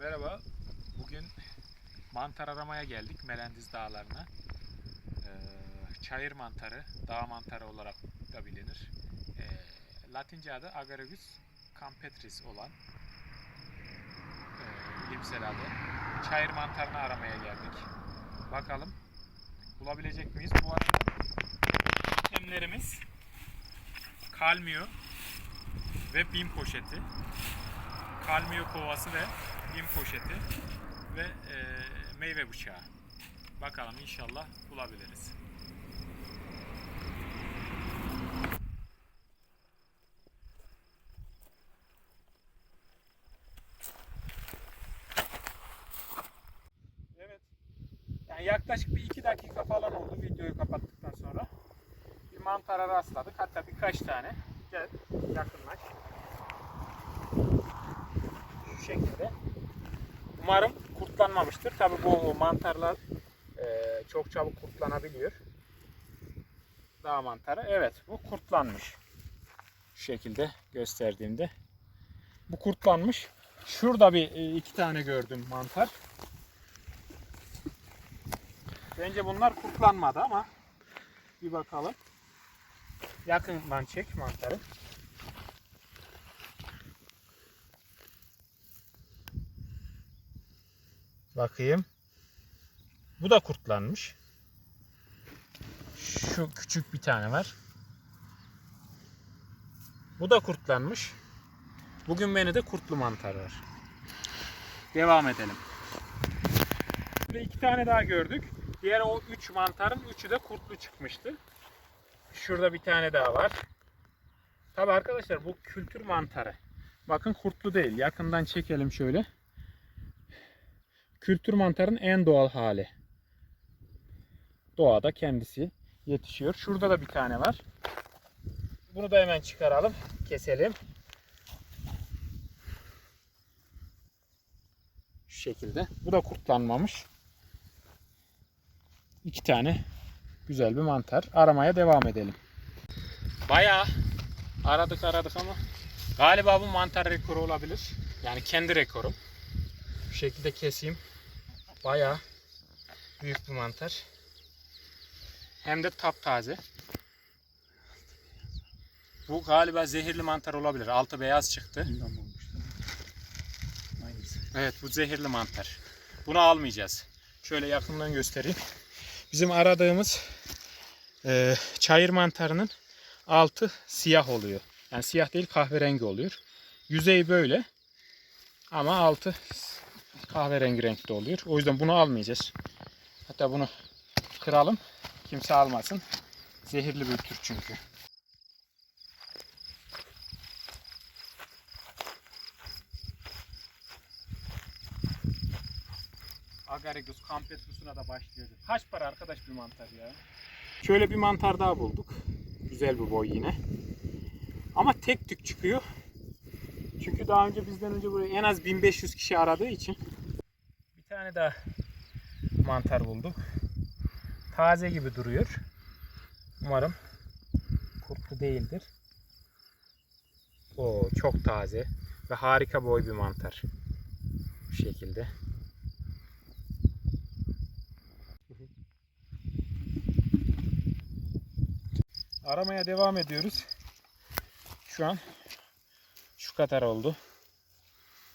Merhaba. Bugün mantar aramaya geldik Melendiz Dağları'na. Ee, çayır mantarı, dağ mantarı olarak da bilinir. Ee, Latince adı Agaricus campestris olan e, bilimsel adı. Çayır mantarını aramaya geldik. Bakalım bulabilecek miyiz? Bu arada yemlerimiz kalmio ve bin poşeti kalmiyo kovası ve bim poşeti ve e, meyve bıçağı. Bakalım inşallah bulabiliriz. Evet. Yani yaklaşık bir iki dakika falan oldu videoyu kapattıktan sonra. Bir mantara rastladık. Hatta birkaç tane. Gel yakınlaş şu şekilde. Umarım kurtlanmamıştır. Tabi bu mantarlar e, çok çabuk kurtlanabiliyor. Dağ mantarı. Evet bu kurtlanmış. Şu şekilde gösterdiğimde. Bu kurtlanmış. Şurada bir e, iki tane gördüm mantar. Bence bunlar kurtlanmadı ama bir bakalım. Yakından çek mantarı. Bakayım. Bu da kurtlanmış. Şu küçük bir tane var. Bu da kurtlanmış. Bugün menüde kurtlu mantar var. Devam edelim. Burada iki tane daha gördük. Diğer o üç mantarın üçü de kurtlu çıkmıştı. Şurada bir tane daha var. Tabi arkadaşlar bu kültür mantarı. Bakın kurtlu değil. Yakından çekelim şöyle kültür mantarın en doğal hali. Doğada kendisi yetişiyor. Şurada da bir tane var. Bunu da hemen çıkaralım. Keselim. Şu şekilde. Bu da kurtlanmamış. İki tane güzel bir mantar. Aramaya devam edelim. Bayağı aradık aradık ama galiba bu mantar rekoru olabilir. Yani kendi rekorum. Bu şekilde keseyim. Bayağı büyük bir mantar. Hem de taptaze. Bu galiba zehirli mantar olabilir. Altı beyaz çıktı. Evet bu zehirli mantar. Bunu almayacağız. Şöyle yakından göstereyim. Bizim aradığımız e, çayır mantarının altı siyah oluyor. Yani siyah değil kahverengi oluyor. Yüzeyi böyle. Ama altı kahverengi renkte oluyor. O yüzden bunu almayacağız. Hatta bunu kıralım. Kimse almasın. Zehirli bir tür çünkü. Agaricus campestris'una da başlıyoruz. Kaç para arkadaş bir mantar ya? Şöyle bir mantar daha bulduk. Güzel bir boy yine. Ama tek tük çıkıyor. Çünkü daha önce bizden önce buraya en az 1500 kişi aradığı için bir tane daha mantar bulduk. Taze gibi duruyor. Umarım kurtlu değildir. O çok taze ve harika boy bir mantar. Bu şekilde. Aramaya devam ediyoruz. Şu an şu kadar oldu.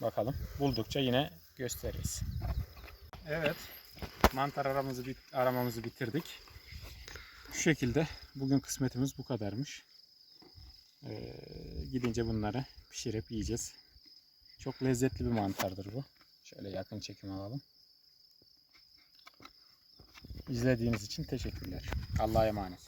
Bakalım. Buldukça yine gösteririz. Evet. Mantar aramızı bit aramamızı bitirdik. Şu şekilde bugün kısmetimiz bu kadarmış. Ee, gidince bunları pişirip yiyeceğiz. Çok lezzetli bir mantardır bu. Şöyle yakın çekim alalım. İzlediğiniz için teşekkürler. Allah'a emanet.